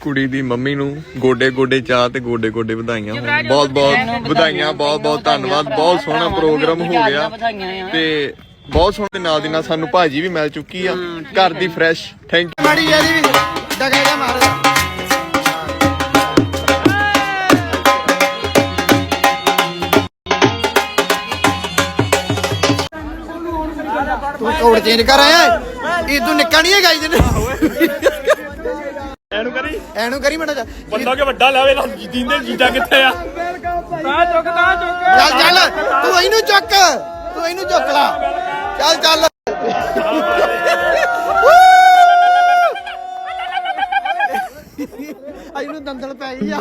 ਕੁੜੀ ਦੀ ਮੰਮੀ ਨੂੰ ਗੋਡੇ ਗੋਡੇ ਚਾਹ ਤੇ ਗੋਡੇ ਗੋਡੇ ਵਧਾਈਆਂ ਹੋਣ। ਬਹੁਤ ਬਹੁਤ ਵਧਾਈਆਂ ਬਹੁਤ ਬਹੁਤ ਧੰਨਵਾਦ ਬਹੁਤ ਸੋਹਣਾ ਪ੍ਰੋਗਰਾਮ ਹੋ ਗਿਆ ਤੇ ਬਹੁਤ ਸੋਹਣੇ ਨਾਲ ਦੀ ਨਾਲ ਸਾਨੂੰ ਭਾਜੀ ਵੀ ਮਿਲ ਚੁੱਕੀ ਆ ਘਰ ਦੀ ਫਰੈਸ਼ ਥੈਂਕ ਯੂ ਮਾੜੀ ਜਿਹੀ ਵੀ ਡਗਾ ਜਾ ਮਾਰ ਤੂੰ ਕੋਡ ਚੇਂਜ ਕਰ ਆਇਆ? ਇਹ ਤੂੰ ਨਿੱਕਾ ਨਹੀਂ ਇਹਦੇ ਐਨੂੰ ਕਰੀ ਐਨੂੰ ਕਰੀ ਮੜਾ ਬੰਦਾ ਕਿ ਵੱਡਾ ਲਾਵੇ ਨਾ ਦੀਂਦੇ ਜੀਜਾ ਕਿੱਥੇ ਆ? ਤਾਂ ਚੁੱਕ ਤਾਂ ਚੁੱਕ। ਚੱਲ ਚੱਲ ਤੂੰ ਇਹਨੂੰ ਚੁੱਕ ਤੂੰ ਇਹਨੂੰ ਚੁੱਕ ਲਾ। ਚੱਲ ਚੱਲ। ਇਹਨੂੰ ਦੰਦਲ ਪੈ ਗਈ ਆ।